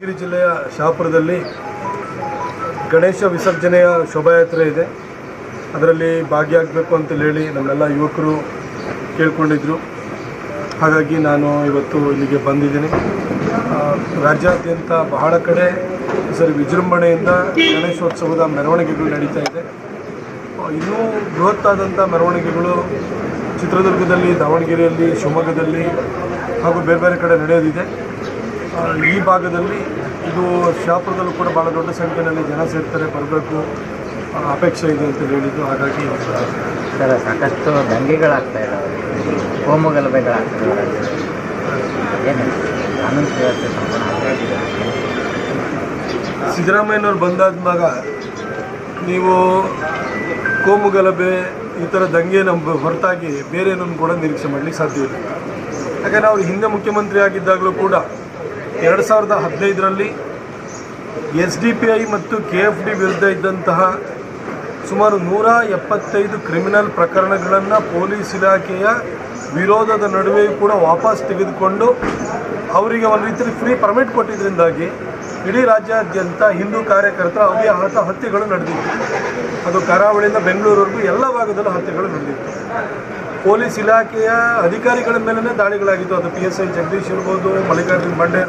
ಯಾದಗಿರಿ ಜಿಲ್ಲೆಯ ಶಹಾಪುರದಲ್ಲಿ ಗಣೇಶ ವಿಸರ್ಜನೆಯ ಶೋಭಾಯಾತ್ರೆ ಇದೆ. ಅದರಲ್ಲಿ ಭಾಗಿಯಾಗಬೇಕು ಅಂತೇಳಿ ಹೇಳಿ ನಮ್ಮೆಲ್ಲ ಯುವಕರು ಕೇಳ್ಕೊಂಡಿದ್ರು. ಹಾಗಾಗಿ ನಾನು ಇವತ್ತು ಇಲ್ಲಿಗೆ ಬಂದಿದ್ದೀನಿ. ರಾಜ್ಯಾದ್ಯಂತ ಬಹಳ ಕಡೆ ಸರಿ ವಿಜೃಂಭಣೆಯಿಂದ ಗಣೇಶೋತ್ಸವದ ಮೆರವಣಿಗೆಗಳು ನಡೀತಾ ಇದೆ. ಇನ್ನೂ ಬೃಹತ್ತಾದಂಥ ಮೆರವಣಿಗೆಗಳು ಚಿತ್ರದುರ್ಗದಲ್ಲಿ, ದಾವಣಗೆರೆಯಲ್ಲಿ, ಶಿವಮೊಗ್ಗದಲ್ಲಿ ಹಾಗೂ ಬೇರೆ ಬೇರೆ ಕಡೆ ನಡೆಯೋದಿದೆ. ಈ ಭಾಗದಲ್ಲಿ ಇದು ಶಾಪುರದಲ್ಲೂ ಕೂಡ ಭಾಳ ದೊಡ್ಡ ಸಂಖ್ಯೆಯಲ್ಲಿ ಜನ ಸೇರ್ತಾರೆ ಬರಬೇಕು ಅಪೇಕ್ಷೆ ಇದೆ ಅಂತ ಹೇಳಿದ್ದು ಹಾಗಾಗಿ ಸರ್ ಸಾಕಷ್ಟು ದಂಗೆಗಳಾಗ್ತಾ ಇದ್ದಾವೆ ಕೋಮು ಗಲಭೆಗಳಾಗ್ತಾ ಇದ್ದಾವೆ ಏನು? ಕಾನೂನು ಸುವ್ಯವಸ್ಥೆ ಸಂಪೂರ್ಣ ಹದಗೆಟ್ಟಿದೆ. ಸಿದ್ದರಾಮಯ್ಯನವ್ರು ಬಂದಾದ್ಮಾಗ ನೀವು ಕೋಮು ಗಲಭೆ ಈ ಥರ ದಂಗೆ ನಮ್ಮ ಹೊರತಾಗಿ ಬೇರೆ ಕೂಡ ನಿರೀಕ್ಷೆ ಮಾಡಲಿಕ್ಕೆ ಸಾಧ್ಯ ಇಲ್ಲ. ಯಾಕಂದರೆ ಅವರು ಹಿಂದೆ ಮುಖ್ಯಮಂತ್ರಿ ಆಗಿದ್ದಾಗಲೂ ಕೂಡ ಎರಡು ಸಾವಿರದ ಹದಿನೈದರಲ್ಲಿ ಎಸ್ ಡಿ ಪಿ ಐ ಮತ್ತು ಕೆ ಎಫ್ ಡಿ ವಿರುದ್ಧ ಇದ್ದಂತಹ ಸುಮಾರು ನೂರ ಎಪ್ಪತ್ತೈದು ಕ್ರಿಮಿನಲ್ ಪ್ರಕರಣಗಳನ್ನು ಪೊಲೀಸ್ ಇಲಾಖೆಯ ವಿರೋಧದ ನಡುವೆಯೂ ಕೂಡ ವಾಪಸ್ ತೆಗೆದುಕೊಂಡು ಅವರಿಗೆ ಒಂದು ರೀತಿಯಲ್ಲಿ ಫ್ರೀ ಪರ್ಮಿಟ್ ಕೊಟ್ಟಿದ್ದರಿಂದಾಗಿ ಇಡೀ ರಾಜ್ಯಾದ್ಯಂತ ಹಿಂದೂ ಕಾರ್ಯಕರ್ತರ ಆತ ಹತ್ಯೆಗಳು ನಡೆದಿತ್ತು. ಅದು ಕರಾವಳಿಯಿಂದ ಬೆಂಗಳೂರವರೆಗೂ ಎಲ್ಲ ಭಾಗದಲ್ಲೂ ಹತ್ಯೆಗಳು ನಡೆದಿತ್ತು. ಪೊಲೀಸ್ ಇಲಾಖೆಯ ಅಧಿಕಾರಿಗಳ ಮೇಲೇ ದಾಳಿಗಳಾಗಿತ್ತು. ಅದು ಪಿ ಎಸ್ ಐ ಜಗದೀಶ್ ಇರ್ಬೋದು, ಮಲ್ಲಿಕಾರ್ಜುನ್ ಬಂಡೆ